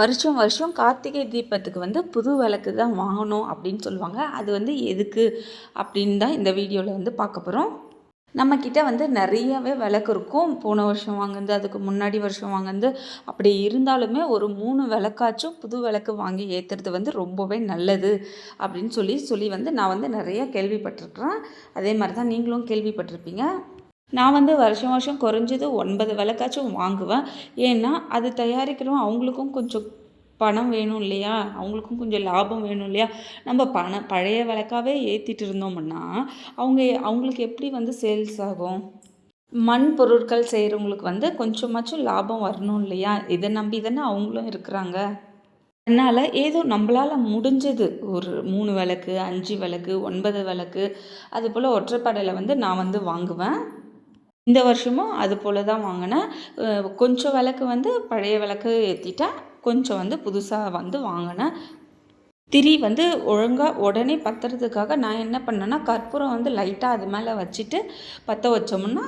வருஷம் வருஷம் கார்த்திகை தீபத்துக்கு வந்து புது விளக்கு தான் வாங்கணும் அப்படின்னு சொல்லுவாங்க. அது வந்து எதுக்கு அப்படின்னு தான் இந்த வீடியோவில் வந்து பார்க்க போகிறோம் நம்மக்கிட்ட வந்து நிறையவே விளக்கு இருக்கும். போன வருஷம் வாங்குனது அதுக்கு முன்னாடி வருஷம் வாங்குனது அப்படி இருந்தாலுமே ஒரு மூணு விளக்காச்சும் புது விளக்கு வாங்கி ஏற்றுறது வந்து ரொம்பவே நல்லது அப்படின்னு சொல்லி சொல்லி வந்து நான் வந்து நிறைய கேள்விப்பட்டிருக்கிறேன். அதே மாதிரி தான் நீங்களும் கேள்விப்பட்டிருப்பீங்க. நான் வந்து வருஷம் வருஷம் குறைஞ்சது ஒன்பது விளக்காச்சும் வாங்குவேன். ஏன்னா அது தயாரிக்கிறோம் அவங்களுக்கும் கொஞ்சம் பணம் வேணும் இல்லையா? அவங்களுக்கும் கொஞ்சம் லாபம் வேணும் இல்லையா? நம்ம பணம் பழைய விளக்காவே ஏற்றிட்டு இருந்தோம்னா அவங்க அவங்களுக்கு எப்படி வந்து சேல்ஸ் ஆகும்? மண் பொருட்கள் செய்கிறவங்களுக்கு வந்து கொஞ்சமாச்சும் லாபம் வரணும் இல்லையா? இதை நம்பி தானே அவங்களும் இருக்கிறாங்க. அதனால் ஏதோ நம்மளால் முடிஞ்சது. ஒரு மூணு விளக்கு அஞ்சு விளக்கு ஒன்பது விளக்கு அதுபோல் ஒற்றைப்படையில் வந்து நான் வந்து வாங்குவேன். இந்த வருஷமும் அது போல் தான் வாங்கினேன். கொஞ்சம் விளக்கு வந்து பழைய விளக்கு ஏற்றிட்டேன் கொஞ்சம் வந்து புதுசாக வந்து வாங்கினேன். திரி வந்து ஒழுங்காக உடனே பத்துறதுக்காக நான் என்ன பண்ணேன்னா கற்பூரம் வந்து லைட்டாக அது மேலே வச்சுட்டு பற்ற வச்சோம்னா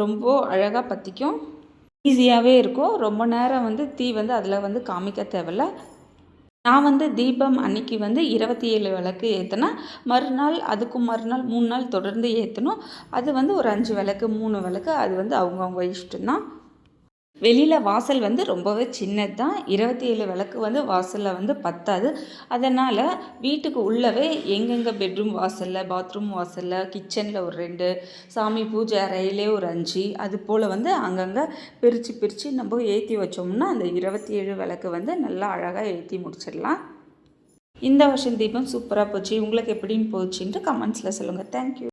ரொம்ப அழகாக பற்றிக்கும் ஈஸியாகவே இருக்கும். ரொம்ப நேரம் வந்து தீ வந்து அதில் வந்து காமிக்க தேவையில்ல. நான் வந்து தீபம் அன்னைக்கு வந்து இருபத்தி ஏழு விளக்கு ஏற்றினேன் மறுநாள் அதுக்கும் மறுநாள் மூணு நாள் தொடர்ந்து ஏற்றணும் அது வந்து ஒரு அஞ்சு விளக்கு மூணு விளக்கு அது வந்து அவங்கவுங்க இஷ்டம்தான். வெளியில் வாசல் வந்து ரொம்பவே சின்னது தான் இருபத்தி ஏழு விளக்கு வந்து வாசலில் வந்து பத்தாது. அதனால் வீட்டுக்கு உள்ளவே எங்கெங்கே பெட்ரூம் வாசலில் பாத்ரூம் வாசலில் கிச்சனில் ஒரு ரெண்டு சாமி பூஜை அறையிலே ஒரு அஞ்சு அது போல் வந்து அங்கங்கே பிரித்து பிரித்து நம்ம ஏற்றி வச்சோம்னா அந்த இருபத்தி ஏழு விளக்கு வந்து நல்லா அழகாக ஏற்றி முடிச்சிடலாம். இந்த வருஷம் தீபம் சூப்பராக போச்சு. உங்களுக்கு எப்படின்னு போச்சுன்ட்டு கமெண்ட்ஸில் சொல்லுங்கள் தேங்க்யூ